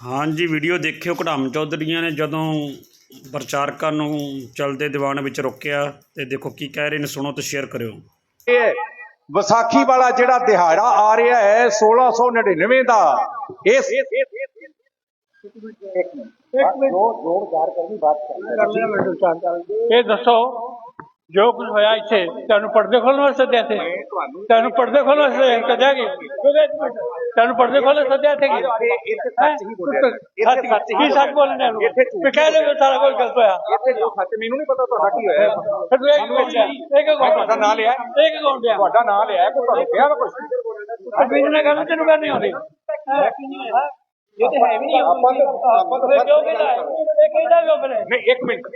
ਹਾਂਜੀ ਵੀਡੀਓ ਦੇਖਿਓ ਕਢਾਮ ਚੌਧਰੀਆਂ ਨੇ ਜਦੋਂ ਪ੍ਰਚਾਰਕਾਂ ਨੂੰ ਚਲਦੇ ਦੀਵਾਨ ਵਿੱਚ ਰੋਕਿਆ ਤੇ ਦੇਖੋ ਕੀ ਕਹਿ ਰਹੇ ਨੇ ਸੁਣੋ ਤੇ ਸ਼ੇਅਰ ਕਰਿਓ। ਵਿਸਾਖੀ ਵਾਲਾ ਜਿਹੜਾ ਦਿਹਾੜਾ ਆ ਰਿਹਾ ਹੈ 1699 ਦਾ ਇਸ ਇਹ ਦੱਸੋ ਜੋ ਕੁਝ ਹੋਇਆ ਇੱਥੇ ਤੁਹਾਨੂੰ ਪਰਦੇ ਖੋਲਣ ਵਾਸਤੇ ਸੱਦਿਆ ਤੇ ਤੁਹਾਨੂੰ ਪਰਦੇ ਖੋਲਣ ਵਾਸਤੇ ਸੱਦਿਆ ਕਿ? ਤੁਹਾਨੂੰ ਪਰਦੇ ਖੋਲਣ ਸੱਦਿਆ ਤੇ ਇੱਥੇ ਸੱਚ ਹੀ ਬੋਲਿਆ ਇੱਥੇ ਸੱਚ ਹੀ ਸੱਚ ਬੋਲਣੇ ਨੂੰ ਵੀ ਕਹਿ ਲੈ ਸਾਰਾ ਕੁਝ ਗਲਤ ਹੋਇਆ। ਇੱਥੇ ਜੋ ਸੱਚ ਮੈਨੂੰ ਨਹੀਂ ਪਤਾ ਤੁਹਾਡਾ ਕੀ ਹੋਇਆ। ਫਿਰ ਤੂੰ ਇਹ ਕੀ ਬੋਲਿਆ ਇਹ ਕੀ ਮੈਂ ਤੁਹਾਡਾ ਨਾਂ ਲਿਆ। ਇਹ ਕੀ ਕੌਣ ਦਿਆ ਤੁਹਾਡਾ ਨਾਂ ਲਿਆ। ਕੋਈ ਤੁਹਾਨੂੰ ਕਿਹਾ ਵਾ ਕੁਝ ਬਿਜਨਸ ਕਰਨ ਤੈਨੂੰ ਕਰਨੀ ਆਉਂਦੀ। ਇਹ ਤੇ ਹੈ ਵੀ ਨਹੀਂ ਆਪਾਂ ਤਾਂ- ਆਪਾਂ ਤਾਂ ਕਿਉਂ ਕਹਿੰਦਾ ਹੈ? ਇਹ ਕਹਿੰਦਾ ਕਿਉਂ ਫਿਰ ਨਹੀਂ ਇੱਕ ਮਿੰਟ।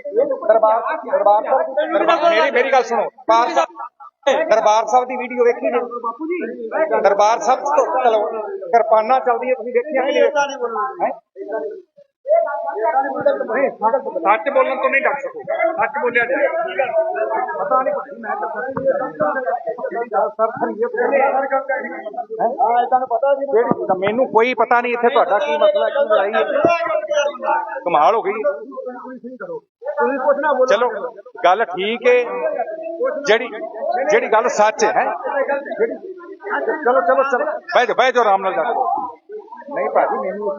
ਦਰਬਾਰ ਦਰਬਾਰ ਸਾਹਿਬ ਮੇਰੀ ਮੇਰੀ ਗੱਲ ਸੁਣੋ। ਦਰਬਾਰ ਸਾਹਿਬ ਦਰਬਾਰ ਸਾਹਿਬ ਦੀ ਵੀਡੀਓ ਵੇਖੀ ਨੇ? ਬਾਪੂ ਜੀ ਦਰਬਾਰ ਸਾਹਿਬ ਤੋਂ ਚਲੋ ਕਿਰਪਾਨਾਂ ਚੱਲਦੀਆਂ ਤੁਸੀਂ ਦੇਖੀਆਂ ਕਿ ਨਹੀਂ ਹੈਂ? ਨਹੀਂ, ਸੱਚ ਬੋਲਣ ਤੋਂ ਨਹੀਂ ਡਰ ਸਕੂਗਾ ਸੱਚ ਬੋਲਿਆ ਜਾਏ। ਪਤਾ ਨਹੀਂ ਭਾਈ ਮੈਂ ਤਾਂ ਸਰ ਹਾਂ? ਤੁਹਾਨੂੰ ਪਤਾ ਜੀ। ਮੈਨੂੰ ਕੋਈ ਪਤਾ ਨਹੀਂ ਇੱਥੇ ਤੁਹਾਡਾ ਕੀ ਮਸਲਾ ਕੀ ਲੜਾਈ ਹੈ। ਕਮਾਲ ਹੋ ਗਈ। ਚਲੋ ਗੱਲ ਠੀਕ ਹੈ ਜਿਹੜੀ ਜਿਹੜੀ ਗੱਲ ਸੱਚ ਹੈ ਚਲੋ ਚਲੋ ਚਲੋ। ਬਹਿ ਜਾਓ ਆਰਾਮ ਨਾਲ। ਨਹੀਂ ਭਾਜੀ ਮੈਨੂੰ